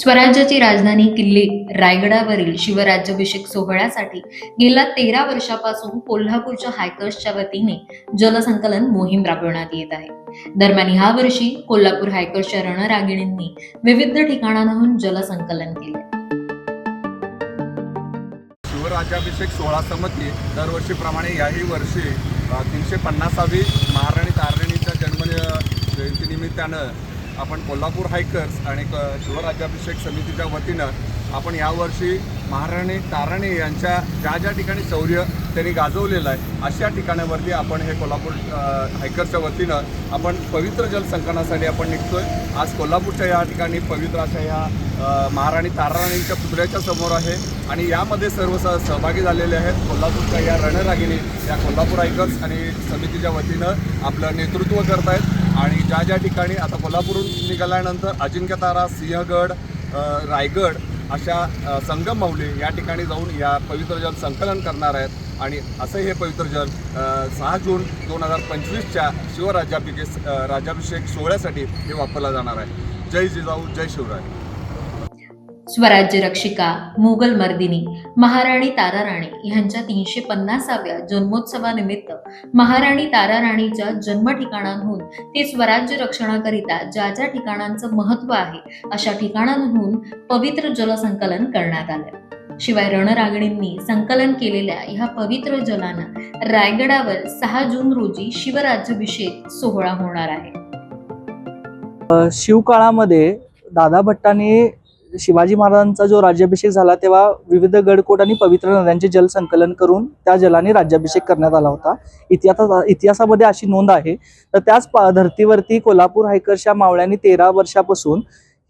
स्वराज्याची राजधानी किल्ले रायगडावरील शिवराज्याभिषेक सोहळ्यासाठी गेल्या तेरा वर्षापासून कोल्हापूरच्या हायकर्सच्या वतीने जलसंकलन मोहीम राबवण्यात येत आहे. दरम्यान ह्या वर्षी कोल्हापूर हायकर्सच्या रणरागिणींनी विविध ठिकाणांहून जलसंकलन केले. शिवराज्याभिषेक सोहळा समिती दरवर्षीप्रमाणे याही वर्षी तीनशे पन्नासावी महाराणी तारणीच्या जन्म जयंतीनिमित्तानं आपण कोल्हापूर हायकर्स आणि क शिवराज्याभिषेक समितीच्या वतीनं आपण यावर्षी महाराणी ताराणे यांच्या ज्या ज्या ठिकाणी शौर्य त्यांनी गाजवलेलं आहे अशा ठिकाणावरती आपण हे कोल्हापूर हायकरच्या वतीनं आपण पवित्र जल संकलनासाठी आपण आहे आज कोल्हापूरच्या या ठिकाणी पवित्र अशा या महाराणी ताराणींच्या पुतळ्याच्या समोर आहे आणि यामध्ये सर्व स सहभागी झालेले आहेत. कोल्हापूरच्या या रणरागिणी या कोल्हापूर हायकर्स आणि समितीच्या वतीनं आपलं नेतृत्व करत आहेत आणि ज्या ज्या ठिकाणी आता कोल्हापूरहून निघाल्यानंतर अजिंक्यतारा सिंहगड रायगड अशा संगम माऊली या ठिकाणी जाऊन या पवित्र जल संकलन करणार आहेत. आणि असं हे पवित्र जल सहा जून दोन हजार पंचवीसच्या शिवराज्याभिषेक राज्याभिषेक सोहळ्यासाठी हे वापरलं जाणार आहे. जय जिजाऊ जय शिवराय. स्वराज्य रक्षिका मुघल मर्दिनी महाराणी ताराराणी ह्यांच्या तीनशे पन्नासाव्या जन्मोत्सवानिमित्त महाराणी ताराराणीच्या जन्म ठिकाणांहून ते स्वराज्य रक्षणाकरिता ज्या ज्या ठिकाणांचं महत्त्व आहे अशा ठिकाणांहून पवित्र जलसंकलन करण्यात आलं. शिवाय रणरागिणींनी संकलन केलेल्या ह्या पवित्र जलानं रायगडावर सहा जून रोजी शिवराज्याभिषेक सोहळा होणार आहे. शिवकाळामध्ये दादा भट्टाने शिवाजी महाराजांचा जो राज्याभिषेक झाला तेव्हा विविध गडकोट आणि पवित्र नद्यांचे जल संकलन करून त्या जलाने राज्याभिषेक करण्यात आला होता. इतिहासात इतिहासामध्ये अशी नोंद आहे. तर त्याच पा- धर्तीवरती कोल्हापूर हायकर्सच्या मावळ्यांनी तेरा वर्षापासून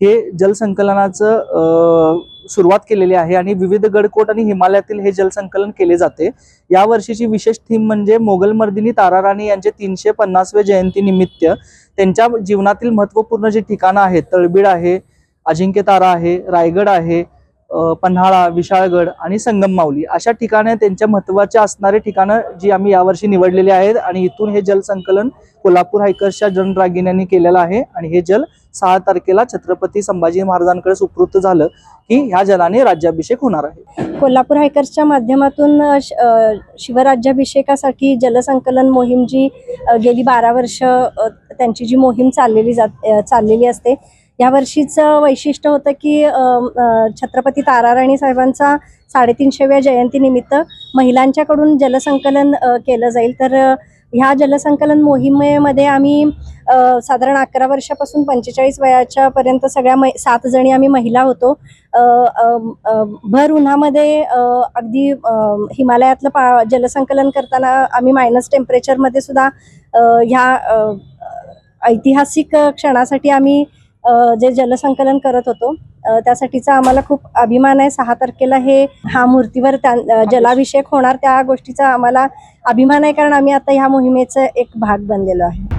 हे जलसंकलनाचं संकलनाचं सुरुवात केलेली आहे आणि विविध गडकोट आणि हिमालयातील हे जलसंकलन केले जाते. या वर्षीची विशेष थीम म्हणजे मोगलमर्दिनी ताराराणी यांचे तीनशे पन्नासवे जयंती निमित्त त्यांच्या जीवनातील महत्त्वपूर्ण जी ठिकाणं आहेत तळबीड आहे अजिंक्यतारा आहे रायगड आहे पन्हाळा विशाळगड आणि संगम माऊली. अशा ठिकाणे त्यांच्या महत्त्वाच्या असणारे ठिकाणं जी आम्ही यावर्षी निवडलेली आहेत आणि इथून हे जल संकलन कोल्हापूर हायकर्सच्या जनरागिण्यांनी केलेलं आहे आणि हे जल सहा तारखेला छत्रपती संभाजी महाराजांकडे सुपूर्त झालं की ह्या जलाने राज्याभिषेक होणार आहे. कोल्हापूर हायकर्सच्या माध्यमातून श- शिवराज्याभिषेकासाठी जलसंकलन मोहीम जी गेली बारा वर्ष त्यांची जी मोहीम चाललेली जात चाललेली असते या वर्षीचं वैशिष्ट्य होतं की छत्रपती ताराराणी साहेबांचा साडेतीनशेव्या जयंतीनिमित्त महिलांच्याकडून जलसंकलन केलं जाईल. तर ह्या जलसंकलन मोहिमेमध्ये आम्ही साधारण अकरा वर्षापासून पंचेचाळीस वयाच्या पर्यंत सगळ्या मै सात जणी आम्ही महिला होतो. भर उन्हामध्ये अगदी हिमालयातलं पा जलसंकलन करताना आम्ही मायनस टेम्परेचरमध्ये सुद्धा ह्या ऐतिहासिक क्षणासाठी आम्ही जे जलसंकलन करत होतो त्यासाठीचा आम्हाला खूप अभिमान आहे. सहा तारखेला हे हा मूर्तीवर त्या जलाभिषेक होणार त्या गोष्टीचा आम्हाला अभिमान आहे कारण आम्ही आता ह्या मोहिमेचा एक भाग बनलेलो आहे.